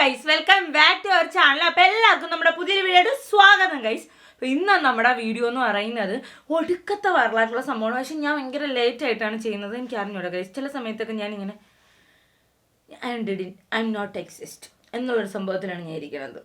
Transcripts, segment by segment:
Guys welcome back to our channel അപ്പോൾ എല്ലാവർക്കും നമ്മുടെ പുതിയൊരു വീഡിയോയുടെ സ്വാഗതം ഗൈസ് അപ്പോൾ ഇന്ന് നമ്മുടെ വീഡിയോ എന്ന് പറയുന്നത് ഒടുക്കത്തെ വരലായിട്ടുള്ള സംഭവമാണ്. പക്ഷെ ഞാൻ ഭയങ്കര ലേറ്റ് ആയിട്ടാണ് ചെയ്യുന്നത്. എനിക്ക് അറിഞ്ഞൂടാ ഗൈസ് ചില സമയത്തൊക്കെ ഞാൻ ഇങ്ങനെ I did I'm not exist എന്നുള്ളൊരു സംഭവത്തിലാണ് ഞാൻ ഇരിക്കുന്നത്.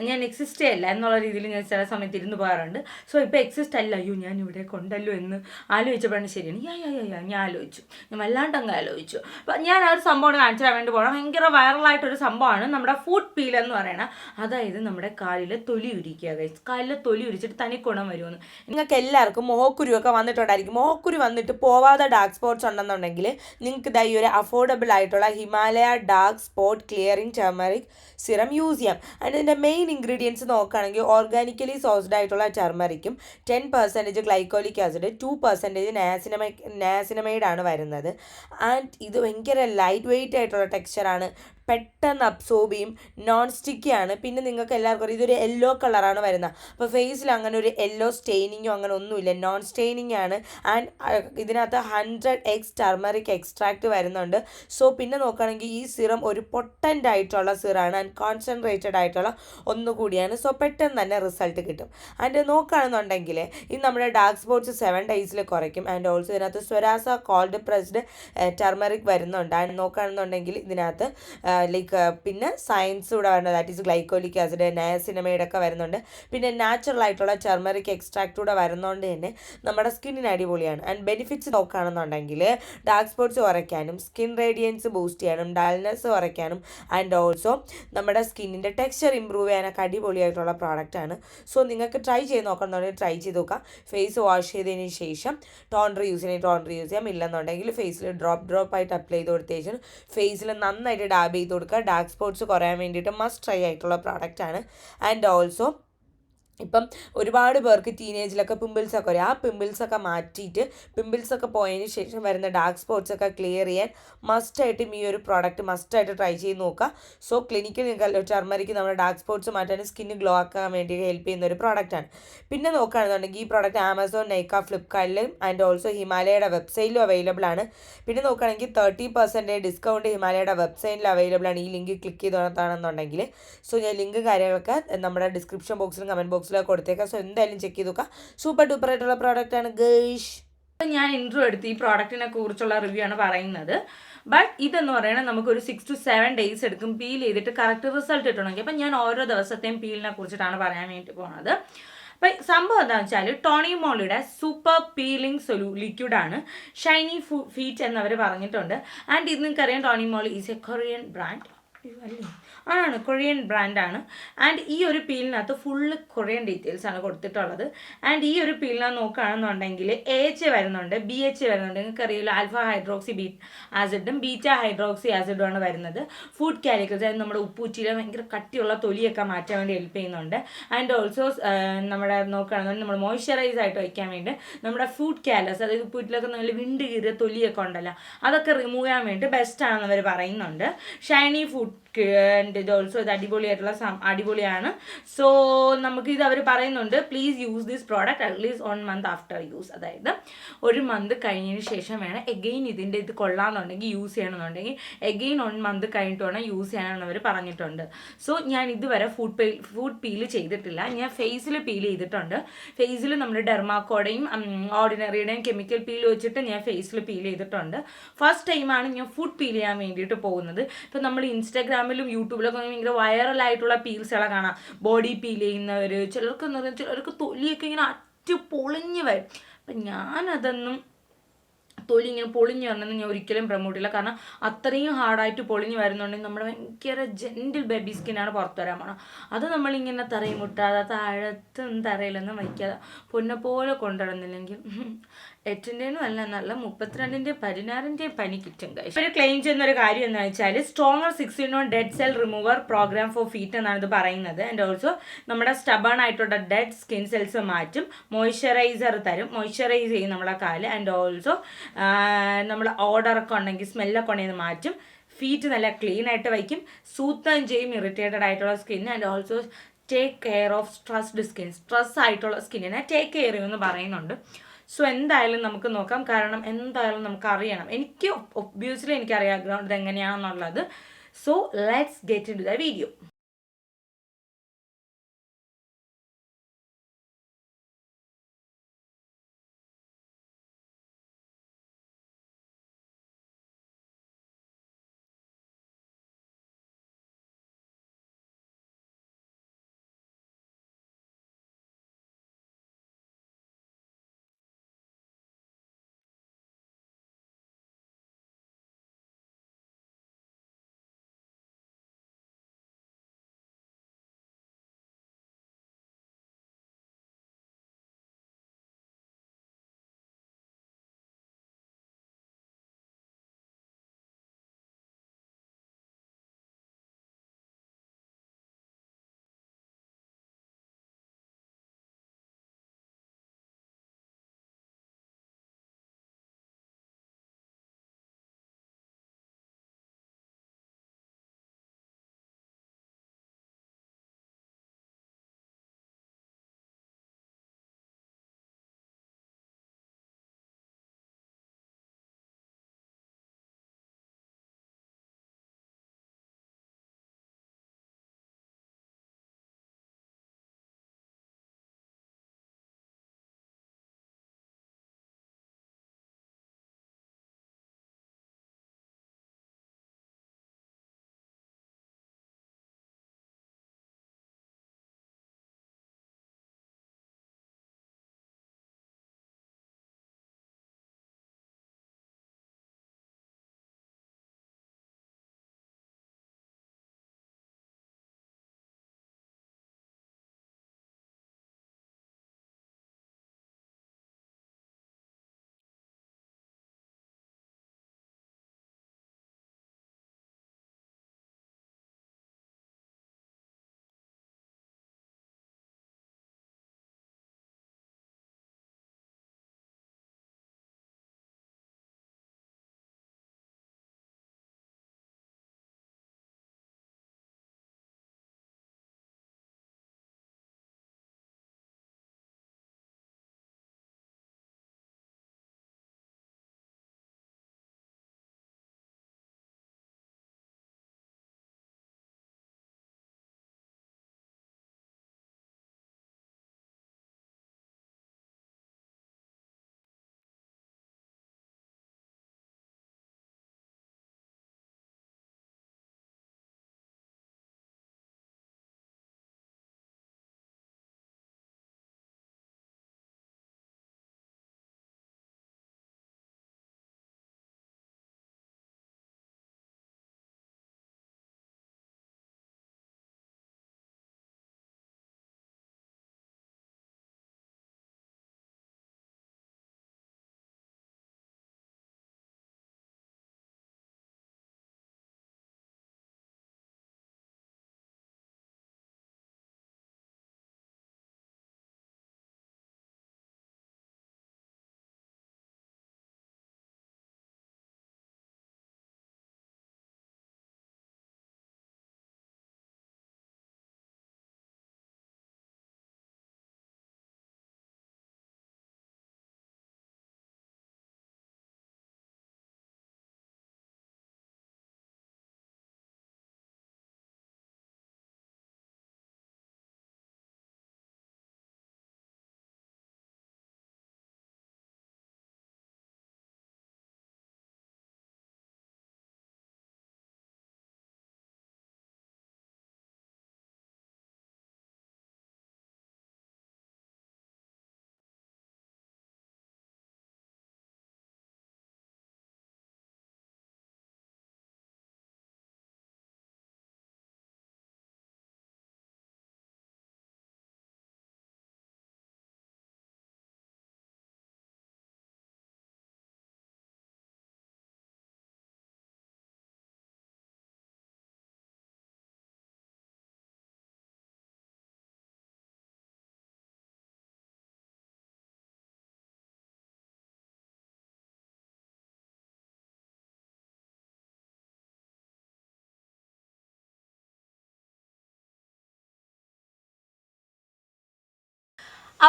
ഞാൻ എക്സിസ്റ്റേ അല്ല എന്നുള്ള രീതിയിൽ ഞാൻ ചില സമയത്ത് ഇരുന്ന് പോകാറുണ്ട്. സോ ഇപ്പോൾ എക്സിസ്റ്റ് അല്ല. അയ്യോ ഞാൻ ഇവിടെ കൊണ്ടല്ലോ എന്ന് ആലോചിച്ചപ്പോഴാണ് ശരിയാണ്. യാ യാ യാ ഞാൻ ആലോചിച്ചു. ഞാൻ വല്ലാണ്ട് അങ്ങ് ആലോചിച്ചു. അപ്പം ഞാൻ ആ ഒരു സംഭവം കാണിച്ചു തരാൻ വേണ്ടി പോകണം ഭയങ്കര വൈറലായിട്ടൊരു സംഭവമാണ് നമ്മുടെ ഫുഡ് പീൽ എന്ന് പറയണ. അതായത് നമ്മുടെ കാലിലെ തൊലി ഉരിക്കുക guys. കാലിലെ തൊലി ഉരിച്ചിട്ട് തനി ഗുണം വരുമെന്ന്. നിങ്ങൾക്ക് എല്ലാവർക്കും മോഹക്കുരുവൊക്കെ വന്നിട്ടുണ്ടായിരിക്കും. മോഹക്കുരു വന്നിട്ട് പോവാതെ ഡാർക്ക് സ്പോട്ട്സ് ഉണ്ടെന്നുണ്ടെങ്കിൽ നിങ്ങൾക്ക് ഇതായി ഒരു അഫോർഡബിൾ ആയിട്ടുള്ള Himalaya dark spot clearing turmeric serum use ചെയ്യാം. അതിന്റെ ഇതിന്റെ ഇൻഗ്രീഡിയൻസ് നോക്കുകയാണെങ്കിൽ ഓർഗാനിക്കലി സോസ്ഡ് ആയിട്ടുള്ള ടർമറിക്കും ten percentage glycolic acid two percentage niacinamide നാസിനമൈഡാണ് വരുന്നത്. ആൻഡ് ഇത് ഭയങ്കര ലൈറ്റ് വെയിറ്റ് ആയിട്ടുള്ള ടെക്സ്ചറാണ് പെട്ടെന്ന് അബ്സോർബ് ചെയ്യും. നോൺ സ്റ്റിക്കി ആണ്. പിന്നെ നിങ്ങൾക്ക് എല്ലാവർക്കും ഇതൊരു യെല്ലോ കളറാണ് വരുന്നത്. അപ്പോൾ ഫേസിൽ അങ്ങനെ ഒരു യെല്ലോ സ്റ്റെയിനിങ്ങോ അങ്ങനെ ഒന്നുമില്ല. നോൺ സ്റ്റെയിനിങ് ആണ് ആൻഡ് ഇതിനകത്ത് ഹൺഡ്രഡ് എക്സ് ടർമറിക് എക്സ്ട്രാക്റ്റ് വരുന്നുണ്ട്. സോ പിന്നെ നോക്കുകയാണെങ്കിൽ ഈ സിറം ഒരു പൊട്ടന്റ് ആയിട്ടുള്ള സിറാണ് ആൻഡ് കോൺസെൻട്രേറ്റഡ് ആയിട്ടുള്ള ഒന്നുകൂടിയാണ് സോ പെട്ടെന്ന് തന്നെ റിസൾട്ട് കിട്ടും. ആൻഡ് നോക്കുകയാണെന്നുണ്ടെങ്കിൽ ഇത് നമ്മുടെ ഡാർക്ക് സ്പോട്ട്സ് സെവൻ ഡേയ്സിൽ കുറയ്ക്കും. ആൻഡ് ഓൾസോ ഇതിനകത്ത് സ്വരാസ കോൾഡ് പ്രസ്ഡ് ടർമറിക് വരുന്നുണ്ട്. ആൻഡ് നോക്കുകയാണെന്നുണ്ടെങ്കിൽ ഇതിനകത്ത് ലൈക്ക് പിന്നെ സയൻസ് കൂടെ വരുന്നത് ദാറ്റ് ഈസ് ഗ്ലൈക്കോലിക് ആസിഡ് നയ ഒക്കെ വരുന്നുണ്ട്. പിന്നെ നാച്ചുറൽ ആയിട്ടുള്ള ചെർമറിക് എക്സ്ട്രാക്ട് കൂടെ വരുന്നതുകൊണ്ട് തന്നെ നമ്മുടെ സ്കിന്നിന് അടിപൊളിയാണ്. ആൻഡ് ബെനിഫിറ്റ്സ് നോക്കുകയാണെന്നുണ്ടെങ്കിൽ ഡാർക്ക് സ്പോട്ട്സ് കുറയ്ക്കാനും സ്കിൻ റേഡിയൻസ് ബൂസ്റ്റ് ചെയ്യാനും ഡാൽനസ് കുറയ്ക്കാനും ആൻഡ് ഓൾസോ നമ്മുടെ സ്കിന്നിന്റെ ടെക്സ്ചർ ഇമ്പ്രൂവ് ചെയ്യാനൊക്കെ അടിപൊളിയായിട്ടുള്ള പ്രോഡക്റ്റാണ് സോ നിങ്ങൾക്ക് ട്രൈ ചെയ്ത് നോക്കണമെന്നുണ്ടെങ്കിൽ ട്രൈ ചെയ്ത് നോക്കാം. ഫേസ് വാഷ് ചെയ്തതിന് ശേഷം ടോണർ യൂസ് ചെയ്യണമെങ്കിൽ ടോണർ യൂസ് ചെയ്യാം ഇല്ലെന്നുണ്ടെങ്കിൽ ഫേസിൽ ഡ്രോപ്പ് ഡ്രോപ്പ് ആയിട്ട് അപ്ലൈ ചെയ്ത് കൊടുത്ത ശേഷം ഫേസിൽ നന്നായിട്ട് ഡാബ് ചെയ്ത് കൊടുക്കുക. ഡാർക്ക് സ്പോട്ട്സ് കുറയാൻ വേണ്ടിയിട്ട് മസ്റ്റ് ട്രൈ ആയിട്ടുള്ള പ്രോഡക്റ്റാണ് ആൻഡ് ഓൾസോ ഇപ്പം ഒരുപാട് പേർക്ക് ടീനേജിലൊക്കെ പിമ്പിൾസൊക്കെ വരും. ആ പിമ്പിൾസൊക്കെ മാറ്റിയിട്ട് പിമ്പിൾസൊക്കെ പോയതിന് ശേഷം വരുന്ന ഡാർക്ക് സ്പോട്ട്സൊക്കെ ക്ലിയർ ചെയ്യാൻ മസ്റ്റായിട്ടും ഈ ഒരു പ്രോഡക്റ്റ് മസ്റ്റായിട്ട് ട്രൈ ചെയ്ത് നോക്കുക. സോ ക്ലിനിക്കിൽ നിങ്ങൾക്ക് ടർമറിക്ക് നമ്മുടെ ഡാർക്ക് സ്പോട്ട്സ് മാറ്റാനും സ്കിന്ന് ഗ്ലോ ആക്കാൻ വേണ്ടി ഹെൽപ്പ് ചെയ്യുന്ന ഒരു പ്രോഡക്റ്റാണ് പിന്നെ നോക്കുകയാണെന്നുണ്ടെങ്കിൽ ഈ പ്രോഡക്റ്റ് ആമസോൺ നൈക്ക ഫ്ലിപ്കാർട്ടിലും ആൻഡ് ഓൾസോ ഹിമാലയയുടെ വെബ്സൈറ്റിലും അവൈലബിൾ ആണ്. പിന്നെ നോക്കുകയാണെങ്കിൽ തേർട്ടി പെർസെന്റേജ് ഡിസ്കൗണ്ട് ഹിമാലയയുടെ വെബ്സൈറ്റിൽ അവൈലബിൾ ആണ്. ഈ ലിങ്ക് ക്ലിക്ക് ചെയ്തോണത്താണെന്നുണ്ടെങ്കിൽ സോ ഞാൻ ലിങ്ക് കാര്യങ്ങളൊക്കെ നമ്മുടെ ഡിസ്ക്രിപ്ഷൻ ബോക്സിലും കമന്റ് ബോക്സിലൊക്കെ കൊടുത്തേക്കാം. സോ എന്തായാലും ചെക്ക് ചെയ്ത് നോക്കാം. സൂപ്പർ ഡൂപ്പർ ആയിട്ടുള്ള പ്രോഡക്റ്റ് ആണ് ഗേഷ് ഞാൻ ഇൻട്രോ എടുത്ത് ഈ പ്രോഡക്റ്റിനെ കുറിച്ചുള്ള റിവ്യൂ ആണ് പറയുന്നത്. ബട്ട് ഇതെന്ന് പറയുന്നത് നമുക്കൊരു സിക്സ് ടു സെവൻ ഡേയ്സ് എടുക്കും പീൽ ചെയ്തിട്ട് കറക്റ്റ് റിസൾട്ട് കിട്ടണമെങ്കിൽ. അപ്പം ഞാൻ ഓരോ ദിവസത്തെയും പീലിനെ കുറിച്ചിട്ടാണ് പറയാൻ വേണ്ടി പോകുന്നത് അപ്പം സംഭവം എന്താണെന്ന് വെച്ചാൽ ടോണി മോളിയുടെ സൂപ്പർ പീലിംഗ് സൊലൂ ലിക്വിഡാണ് ഷൈനി ഫീറ്റ് എന്നവർ പറഞ്ഞിട്ടുണ്ട്. ആൻഡ് ഇത് നിങ്ങൾക്കറിയാം Tony Moly is a Korean brand അല്ലേ? ആണ് കൊറിയൻ ബ്രാൻഡാണ് ആൻഡ് ഈ ഒരു പീലിനകത്ത് ഫുള്ള് കൊറിയൻ ഡീറ്റെയിൽസ് ആണ് കൊടുത്തിട്ടുള്ളത്. ആൻഡ് ഈ ഒരു പീലിനകത്ത് നോക്കുകയാണെന്നുണ്ടെങ്കിൽ എ എച്ച് വരുന്നുണ്ട് ബി എച്ച് വരുന്നുണ്ട്. നിങ്ങൾക്ക് അറിയില്ല ആൽഫ ഹൈഡ്രോക്സി ബീ ആസിഡും ബീറ്റ ഹൈഡ്രോക്സി ആസിഡും ആണ് വരുന്നത്. ഫുഡ് കാലിക്കൽസ് അതായത് നമ്മുടെ ഉപ്പൂച്ചിയിലെ ഭയങ്കര കട്ടിയുള്ള തൊലിയൊക്കെ മാറ്റാൻ വേണ്ടി ഹെൽപ്പ് ചെയ്യുന്നുണ്ട്. ആൻഡ് ഓൾസോ നമ്മുടെ നോക്കുകയാണെന്നുണ്ടെങ്കിൽ നമ്മൾ മോയ്സ്ചറൈസ് ആയിട്ട് വയ്ക്കാൻ വേണ്ടി നമ്മുടെ ഫുഡ് കാലസ് അതായത് ഉപ്പൂറ്റിലൊക്കെ നല്ല വിണ്ട് കീറിയ തൊലിയൊക്കെ ഉണ്ടല്ലോ അതൊക്കെ റിമൂവ് ചെയ്യാൻ വേണ്ടി ബെസ്റ്റ് ആണെന്ന് അവർ പറയുന്നുണ്ട്. ഷൈനി ഫുഡ് ആൻഡ് ഇത് ഓൾസോ ഇത് അടിപൊളിയായിട്ടുള്ള അടിപൊളിയാണ്. സോ നമുക്ക് ഇത് അവർ പറയുന്നുണ്ട് please use this product at least one month after use അതായത് ഒരു മന്ത് കഴിഞ്ഞതിന് ശേഷം വേണം എഗെയിൻ ഇതിന്റെ ഇത് കൊള്ളാമെന്നുണ്ടെങ്കിൽ യൂസ് ചെയ്യണമെന്നുണ്ടെങ്കിൽ എഗെയിൻ വൺ മന്ത് കഴിഞ്ഞിട്ട് വേണം യൂസ് ചെയ്യാനാണ് അവർ പറഞ്ഞിട്ടുണ്ട്. സോ ഞാൻ ഇതുവരെ ഫുഡ് പീൽ ഫുഡ് പീൽ ചെയ്തിട്ടില്ല. ഞാൻ ഫേസിൽ പീൽ ചെയ്തിട്ടുണ്ട്. ഫേസിൽ നമ്മൾ ഡെർമാക്കോടെയും ഓർഡിനറിയുടെയും കെമിക്കൽ പീൽ വെച്ചിട്ട് ഞാൻ ഫേസിൽ പീൽ ചെയ്തിട്ടുണ്ട്. ഫസ്റ്റ് ടൈമാണ് ഞാൻ ഫുഡ് പീൽ ചെയ്യാൻ വേണ്ടിയിട്ട് പോകുന്നത്. ഇപ്പം നമ്മൾ ഇൻസ്റ്റാഗ്രാമിലും യൂട്യൂബിലൊക്കെ ഭയങ്കര വൈറലായിട്ടുള്ള പീൽസുകളെ കാണാം. ബോഡി പീൽ ചെയ്യുന്നവർ ചിലർക്ക് എന്ന് പറഞ്ഞാൽ ചിലർക്ക് തൊലിയൊക്കെ ഇങ്ങനെ അറ്റ് പൊളിഞ്ഞ് വരും. അപ്പം ഞാനതൊന്നും തൊലി ഇങ്ങനെ പൊളിഞ്ഞു വരണമെന്ന് ഞാൻ ഒരിക്കലും പ്രൊമോട്ട് ചെയ്യില്ല കാരണം അത്രയും ഹാർഡായിട്ട് പൊളിഞ്ഞു വരുന്നുണ്ടെങ്കിൽ നമ്മുടെ ഭയങ്കര ജെന്റിൽ ബേബി സ്കിന്നാണ് പുറത്തു വരാൻ പോകണം അത് നമ്മളിങ്ങനെ തറയും മുട്ടാതെ താഴത്തും തറയിലൊന്നും വയ്ക്കാതെ പൊന്നെ പോലെ കൊണ്ടുവരുന്നില്ലെങ്കിൽ എട്ടിന്റെയും അല്ല നല്ല മുപ്പത്തിരണ്ടിന്റെ പതിനാറിന്റെ പനി കിട്ടും കഴിച്ചു ഒരു ക്ലെയിം ചെയ്യുന്ന ഒരു കാര്യം എന്ന് വെച്ചാൽ stronger sixty on dead cell remover programme for feet എന്നാണ് ഇത് പറയുന്നത്. ആൻഡ് ഓൾസോ നമ്മുടെ സ്റ്റബൺ ആയിട്ടുള്ള ഡെഡ് സ്കിൻ സെൽസ് മാറ്റും മോയ്സ്ചറൈസർ തരും മോയ്സ്ചറൈസ് ചെയ്യും നമ്മളെ കാൽ. ആൻഡ് ഓൾസോ നമ്മൾ ഓർഡറൊക്കെ ഉണ്ടെങ്കിൽ സ്മെല്ലൊക്കെ ഉണ്ടെങ്കിൽ മാറ്റും ഫീറ്റ് നല്ല ക്ലീൻ ആയിട്ട് വയ്ക്കും സൂത്തം ചെയ്യും ഇറിറ്റേറ്റഡ് ആയിട്ടുള്ള skin and also take care of stressed skin stress ആയിട്ടുള്ള സ്കിന്നിനെ ടേക്ക് കെയർ ചെയ്യുമെന്ന് പറയുന്നുണ്ട്. സോ എന്തായാലും നമുക്ക് നോക്കാം. കാരണം എന്തായാലും നമുക്ക് അറിയണം എനിക്ക് ഒബ്വിയസ്ലി എനിക്കറിയാം ഗ്രൗണ്ട് എങ്ങനെയാണെന്നുള്ളത് so let's get into the video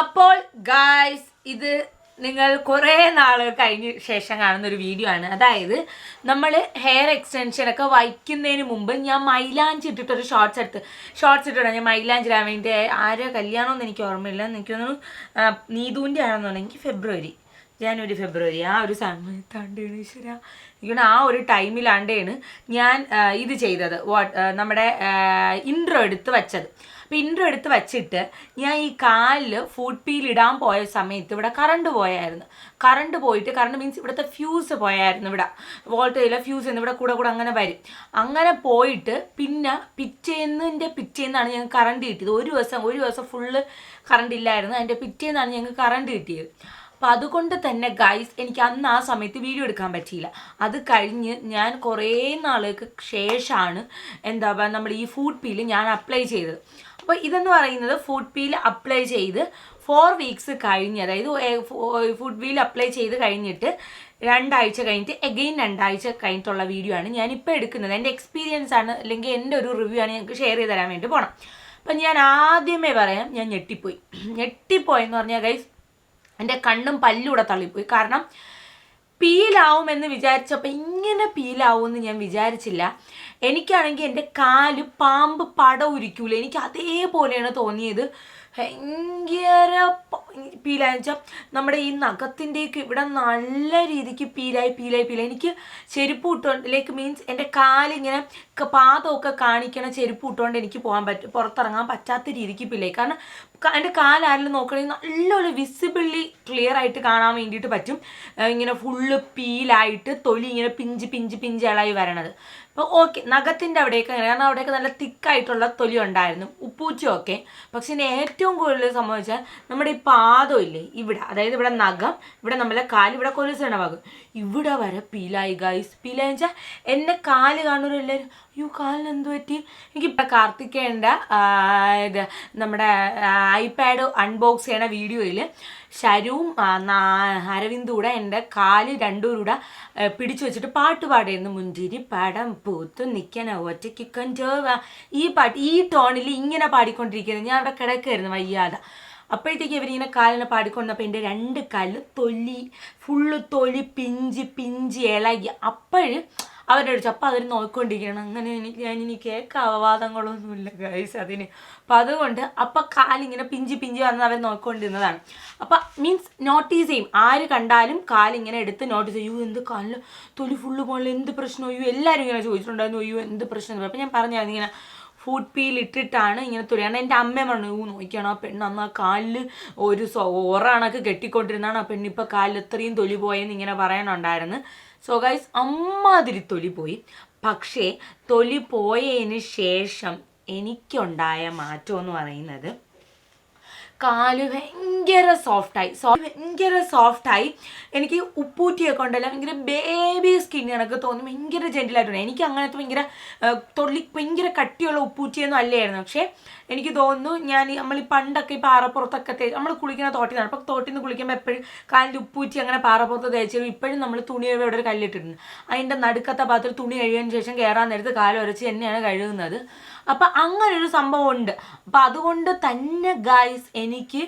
അപ്പോൾ ഗായ്സ് ഇത് നിങ്ങൾ കുറേ നാൾ കഴിഞ്ഞ ശേഷം കാണുന്ന ഒരു വീഡിയോ ആണ്. അതായത് നമ്മൾ ഹെയർ എക്സ്റ്റൻഷൻ ഒക്കെ വയ്ക്കുന്നതിന് മുമ്പ് ഞാൻ മൈലാഞ്ചി ഇട്ടിട്ടൊരു ഷോർട്ട്സ് എടുത്ത് ഷോർട്ട്സ് ഇട്ടിട്ടാണ് ഞാൻ മൈലാഞ്ചി ഇടാൻ വേണ്ടി ആരോ കല്യാണമെന്ന് എനിക്ക് ഓർമ്മയില്ല. എനിക്ക് തോന്നുന്നു നീതുവിന്റെ ആണെന്ന് തോന്നുന്നു. ഫെബ്രുവരി ജാനുവരി ഫെബ്രുവരി ആ ഒരു സമയത്താണ്ടാണ് ഈശ്വര. എനിക്കാണ് ആ ഒരു ടൈമിലാണ്ടാണ് ഞാൻ ഇത് ചെയ്തത്. വാട്ട് നമ്മുടെ ഇൻട്രോ എടുത്ത് വച്ചത്. അപ്പോൾ ഇൻട്രോ എടുത്ത് വച്ചിട്ട് ഞാൻ ഈ കാലിൽ ഫുഡ് പീൽ ഇടാൻ പോയ സമയത്ത് ഇവിടെ കറണ്ട് പോയായിരുന്നു. കറണ്ട് പോയിട്ട് കറണ്ട് മീൻസ് ഇവിടുത്തെ ഫ്യൂസ് പോയായിരുന്നു ഇവിടെ. വോൾട്ടേജിലെ ഫ്യൂസ് ഇവിടെ കൂടെ കൂടെ അങ്ങനെ വരും. അങ്ങനെ പോയിട്ട് പിന്നെ പിറ്റേന്നിന്റെ പിറ്റേന്നാണ് ഞങ്ങൾക്ക് കറണ്ട് കിട്ടിയത്. ഒരു ദിവസം ഒരു ദിവസം ഫുള്ള് കറണ്ട് ഇല്ലായിരുന്നു. അതിന്റെ പിറ്റേന്നാണ് ഞങ്ങൾക്ക് കറണ്ട് കിട്ടിയത്. അപ്പം അതുകൊണ്ട് തന്നെ ഗൈസ് എനിക്ക് അന്ന് ആ സമയത്ത് വീഡിയോ എടുക്കാൻ പറ്റിയില്ല. അത് കഴിഞ്ഞ് ഞാൻ കുറേ നാളുകൾക്ക് ശേഷമാണ് എന്താ പറയുക നമ്മൾ ഈ ഫുഡ് പീൽ ഞാൻ അപ്ലൈ ചെയ്തത്. അപ്പോൾ ഇതെന്ന് പറയുന്നത് ഫുഡ് പീൽ അപ്ലൈ ചെയ്ത് ഫോർ വീക്സ് കഴിഞ്ഞ് അതായത് ഫുഡ് വീൽ അപ്ലൈ ചെയ്ത് കഴിഞ്ഞിട്ട് രണ്ടാഴ്ച കഴിഞ്ഞിട്ട് എഗെയിൻ രണ്ടാഴ്ച കഴിഞ്ഞിട്ടുള്ള വീഡിയോ ആണ് ഞാനിപ്പോൾ എടുക്കുന്നത്. എന്റെ എക്സ്പീരിയൻസ് ആണ് അല്ലെങ്കിൽ എന്റെ ഒരു റിവ്യൂ ആണ് ഞങ്ങൾക്ക് ഷെയർ ചെയ്ത് തരാൻ വേണ്ടി പോകണം അപ്പം ഞാൻ ആദ്യമേ പറയാം ഞാൻ ഞെട്ടിപ്പോയി. ഞെട്ടിപ്പോയെന്ന് പറഞ്ഞാൽ ഗൈസ് എന്റെ കണ്ണും പല്ലൂടെ തള്ളിപ്പോയി. കാരണം പീലാവുമെന്ന് വിചാരിച്ചപ്പോൾ ഇങ്ങനെ പീലാവുമെന്ന് ഞാൻ വിചാരിച്ചില്ല. എനിക്കാണെങ്കിൽ എന്റെ കാൽ പാമ്പ് പട ഉരിക്കൂല എനിക്ക് അതേപോലെയാണ് തോന്നിയത്. ഭയങ്കര പീലായെന്ന് വെച്ചാൽ നമ്മുടെ ഈ നഖത്തിന്റെയൊക്കെ ഇവിടെ നല്ല രീതിക്ക് പീലായി പീലായി പീലായി. എനിക്ക് ചെരുപ്പ് ഇട്ടുകൊണ്ട് ലൈക്ക് മീൻസ് എന്റെ കാലിങ്ങനെ പാദമൊക്കെ കാണിക്കണ ചെരുപ്പ് ഇട്ടുകൊണ്ട് എനിക്ക് പോകാൻ പറ്റും പുറത്തിറങ്ങാൻ പറ്റാത്ത രീതിക്ക് പീലായി. കാരണം എന്റെ കാലാരെങ്കിലും നോക്കണമെങ്കിൽ നല്ലൊരു വിസിബിളി ക്ലിയർ ആയിട്ട് കാണാൻ വേണ്ടിയിട്ട് പറ്റും. ഇങ്ങനെ ഫുള്ള് പീലായിട്ട് തൊലി ഇങ്ങനെ പിഞ്ച് പിഞ്ച് പിഞ്ച് ഇളായി വരണത്. അപ്പോൾ ഓക്കെ നഖത്തിന്റെ അവിടെയൊക്കെ കാരണം അവിടെയൊക്കെ നല്ല തിക്കായിട്ടുള്ള തൊലി ഉണ്ടായിരുന്നു ഉപ്പൂച്ചയൊക്കെ പക്ഷെ ഇതിന് ഏറ്റവും കൂടുതൽ സംഭവിച്ചാൽ നമ്മുടെ ഈ പാദം ഇല്ലേ ഇവിടെ അതായത് ഇവിടെ നഖം ഇവിടെ നമ്മളെ കാൽ ഇവിടെ കൊലുസണ ഭാഗം. ഇവിടെ വരെ പീലായി ഗൈസ് പീലായി വെച്ചാൽ എന്നെ കാൽ കാണുമ്പോൾ എല്ലാവരും അയ്യോ കാലിന് എന്ത് പറ്റി? എനിക്കിപ്പോൾ കാർത്തിക്കേണ്ട ഇത് നമ്മുടെ ഐപാഡ് അൺബോക്സ് ചെയ്യണ വീഡിയോയിൽ ശരുവും കൂടെ എന്റെ കാൽ രണ്ടും കൂടെ ആ, പിടിച്ചു വെച്ചിട്ട് പാട്ട് പാടിയിരുന്നു. മുഞ്ചിരി പടം പൂത്തു നിൽക്കണ ഒറ്റയ്ക്ക് കൊഞ്ചോവ ഈ പാട്ട് ഈ ടോണിൽ ഇങ്ങനെ പാടിക്കൊണ്ടിരിക്കുന്നത് ഞാൻ അവിടെ കിടക്കായിരുന്നു വയ്യാതെ. അപ്പോഴത്തേക്ക് ഇവരിങ്ങനെ കാലിനെ പാടിക്കൊണ്ടപ്പോൾ എന്റെ രണ്ട് കാലിൽ തൊലി ഫുള്ള് തൊലി പിഞ്ചി പിഞ്ചി ഇളകി. അപ്പോഴും അവരുടെ അടുത്ത് അപ്പം അവർ നോക്കിക്കൊണ്ടിരിക്കണം അങ്ങനെ എനിക്ക് ഞാൻ ഇനി കേൾക്ക അപവാദങ്ങളൊന്നുമില്ല ഗൈസ് അതിന്. അപ്പം അതുകൊണ്ട് അപ്പം കാലിങ്ങനെ പിഞ്ചി പിഞ്ചി വന്ന് അവർ നോക്കിക്കൊണ്ടിരുന്നതാണ്. അപ്പം മീൻസ് നോട്ടീസ് ചെയ്യും. ആര് കണ്ടാലും കാലിങ്ങനെ എടുത്ത് നോട്ടീസ് ചെയ്യും. എന്ത് കാലിൽ തൊലി ഫുള്ള് പോലെ എന്ത് പ്രശ്നം? അയ്യോ എല്ലാവരും ഇങ്ങനെ ചോദിച്ചിട്ടുണ്ടായിരുന്നു. അയ്യോ എന്ത് പ്രശ്നം? അപ്പം ഞാൻ പറഞ്ഞായിരുന്നു ഇങ്ങനെ ഫുഡ് പീൽ ഇട്ടിട്ടാണ് ഇങ്ങനെ കാരണം എന്റെ അമ്മ പറഞ്ഞു നോക്കിയാണ് ആ പെണ്ണ്? അന്ന് ആ കാലിൽ ഒരു ഓറാണൊക്കെ കെട്ടിക്കൊണ്ടിരുന്നാണ് ആ പെണ്ണിപ്പോൾ കാലിൽ ഇത്രയും തൊലി പോയെന്ന് ഇങ്ങനെ പറയാനുണ്ടായിരുന്നു. സോ ഗൈസ് അമ്മാതിരി തൊലി പോയി. പക്ഷേ തൊലി പോയതിന് ശേഷം എനിക്കുണ്ടായ മാറ്റം എന്ന് പറയുന്നത് കാൽ ഭയങ്കര സോഫ്റ്റായി സോഫ്റ്റ് ഭയങ്കര സോഫ്റ്റായി എനിക്ക് ഉപ്പൂറ്റിയൊക്കെ ഉണ്ടല്ലോ. ഭയങ്കര ബേബി സ്കിൻ കണക്ക് തോന്നി. ഭയങ്കര ജെന്റിലായിട്ടുണ്ട് എനിക്ക് അങ്ങനത്തെ ഭയങ്കര തൊള്ളി ഭയങ്കര കട്ടിയുള്ള ഉപ്പൂറ്റിയൊന്നും അല്ലായിരുന്നു. പക്ഷേ എനിക്ക് തോന്നുന്നു ഞാൻ നമ്മൾ ഈ പണ്ടൊക്കെ ഈ പാറപ്പുറത്തൊക്കെ തേ നമ്മൾ കുളിക്കുന്ന തോട്ടിൽ നിന്നാണ് അപ്പോൾ തോട്ടിൽ നിന്ന് കുളിക്കുമ്പോൾ എപ്പോഴും കാലിന്റെ ഉപ്പൂറ്റി അങ്ങനെ പാറപ്പുറത്ത് തേച്ചു ഇപ്പോഴും നമ്മൾ തുണി കഴുകി ഇവിടെ ഒരു കല്ലിട്ടിട്ടുണ്ട്. അതിന്റെ നടുക്കത്തെ ഭാഗത്തിൽ തുണി കഴുകിയതിന് ശേഷം കയറാൻ നേരത്ത് കാലം ഉരച്ച് തന്നെയാണ് കഴുകുന്നത്. അപ്പം അങ്ങനെ ഒരു സംഭവം ഉണ്ട് അപ്പം അതുകൊണ്ട് തന്നെ ഗായ്സ് എനിക്ക്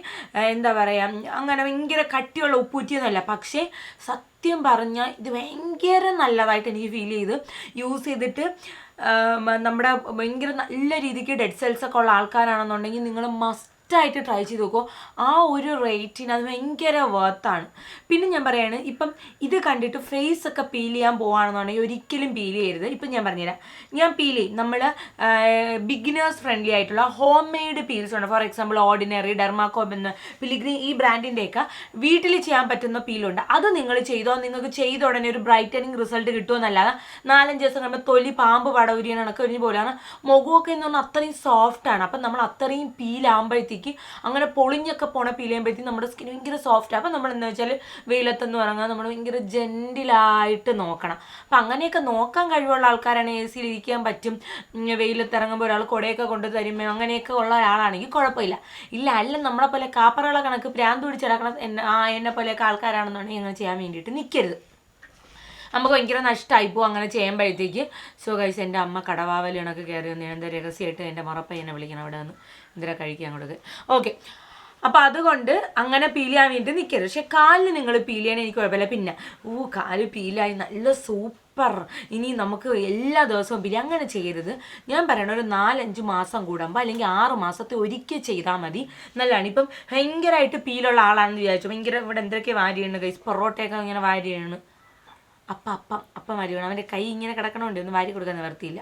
എന്താ പറയുക അങ്ങനെ ഭയങ്കര കട്ടിയുള്ള ഉപ്പൂറ്റിയൊന്നുമല്ല. പക്ഷേ സത്യം പറഞ്ഞാൽ ഇത് ഭയങ്കര നല്ലതായിട്ട് എനിക്ക് ഫീൽ ചെയ്ത്. യൂസ് ചെയ്തിട്ട് നമ്മുടെ ഭയങ്കര നല്ല രീതിക്ക് ഡെഡ് സെൽസ് ഒക്കെ ഉള്ള ആൾക്കാരാണെന്നുണ്ടെങ്കിൽ നിങ്ങൾ മസ്റ്റ് മസ്റ്റായിട്ട് ട്രൈ ചെയ്ത് നോക്കുമോ ആ ഒരു റേറ്റിന് അത് ഭയങ്കര വർത്താണ് പിന്നെ ഞാൻ പറയാണ് ഇപ്പം ഇത് കണ്ടിട്ട് ഫേസ് ഒക്കെ പീൽ ചെയ്യാൻ പോവാണെന്നുണ്ടെങ്കിൽ ഒരിക്കലും പീൽ ചെയ്യരുത്. ഇപ്പം ഞാൻ പറഞ്ഞുതരാം. ഞാൻ പീൽ ചെയ്യും. നമ്മൾ ബിഗിനേഴ്സ് ഫ്രണ്ട്ലി ആയിട്ടുള്ള ഹോം മെയ്ഡ് പീൽസ് ഉണ്ട്. ഫോർ എക്സാമ്പിൾ ഓർഡിനറി ഡെർമാക്കോബ് എന്ന് പിലിഗ്രി ഈ ബ്രാൻഡിന്റെയൊക്കെ വീട്ടിൽ ചെയ്യാൻ പറ്റുന്ന പീലുണ്ട് അത് നിങ്ങൾ ചെയ്തോ നിങ്ങൾക്ക് ചെയ്ത ഉടനെ ഒരു ബ്രൈറ്റനിങ് റിസൾട്ട് കിട്ടുമെന്നല്ലാതെ നാലഞ്ച് ദിവസം കഴിയുമ്പോൾ തൊലി പാമ്പ് പട ഉരിയണ കണക്ക് പോലെയാണ് മുഖമൊക്കെ എന്ന് പറഞ്ഞാൽ അത്രയും സോഫ്റ്റ് ആണ്. അപ്പം നമ്മൾ അത്രയും പീലാകുമ്പോഴത്തേക്ക് അങ്ങനെ പൊളിഞ്ഞൊക്കെ പോണ ഫീൽ ചെയ്യുമ്പോഴത്തേക്കും നമ്മുടെ സ്കിൻ ഭയങ്കര സോഫ്റ്റ് അപ്പം നമ്മൾ എന്താ വെച്ചാൽ വെയിലത്തെന്ന് പറഞ്ഞാൽ നമ്മൾ ഭയങ്കര ജെന്റിലായിട്ട് നോക്കണം. അപ്പം അങ്ങനെയൊക്കെ നോക്കാൻ കഴിവുള്ള ആൾക്കാരാണ് എ സിയിൽ ഇരിക്കാൻ പറ്റും. വെയിലത്ത് ഇറങ്ങുമ്പോൾ ഒരാൾ കുടയൊക്കെ കൊണ്ട് തരുമ്പോൾ അങ്ങനെയൊക്കെ ഉള്ള ഒരാളാണെങ്കിൽ കുഴപ്പമില്ല. ഇല്ല അല്ല നമ്മളെ പോലെ കാപ്പറകളെ കണക്ക് പ്രാന്ത് പിടിച്ചിടക്കണം എന്നെ ആ എന്നെ പോലെയൊക്കെ ആൾക്കാരാണെന്നുണ്ടെങ്കിൽ അങ്ങനെ ചെയ്യാൻ വേണ്ടിയിട്ട് നിൽക്കരുത് നമുക്ക് ഭയങ്കര നഷ്ടമായി പോകും അങ്ങനെ ചെയ്യുമ്പോഴത്തേക്ക്. സോ ഗൈസ് എന്റെ അമ്മ കടവാവലി കണക്ക് കയറി വന്ന് എന്താ രഹസ്യമായിട്ട് എന്റെ മുറപ്പയ്യനെ വിളിക്കണം. അവിടെ നിന്ന് എന്തിനാ കഴിക്കാൻ കൊടുക്കുക ഓക്കെ അപ്പം അതുകൊണ്ട് അങ്ങനെ പീൽ ചെയ്യാൻ വേണ്ടി നിൽക്കരുത് പക്ഷേ കാലിന് നിങ്ങൾ പീൽ ചെയ്യണേ എനിക്ക് കുഴപ്പമില്ല. പിന്നെ ഊ കാൽ പീലായി. നല്ല സൂപ്പർ. ഇനി നമുക്ക് എല്ലാ ദിവസവും പീൽ അങ്ങനെ ചെയ്യരുത്. ഞാൻ പറയണ ഒരു നാലഞ്ച് മാസം കൂടുമ്പോൾ അല്ലെങ്കിൽ ആറ് മാസത്തെ ഒരിക്കൽ ചെയ്താൽ മതി. നല്ലതാണ്. ഇപ്പം ഭയങ്കരമായിട്ട് പീലുള്ള ആളാണെന്ന് വിചാരിച്ചു. ഭയങ്കര ഇവിടെ എന്തൊക്കെ വാരിയാണ് കൈസ് പൊറോട്ടയൊക്കെ ഇങ്ങനെ വാരി ചെയ്യണം അപ്പം അപ്പം അപ്പം വാരി വേണം അവന്റെ കൈ ഇങ്ങനെ കിടക്കണോണ്ട് ഒന്ന് വാരി കൊടുക്കാൻ നിവർത്തിയില്ല.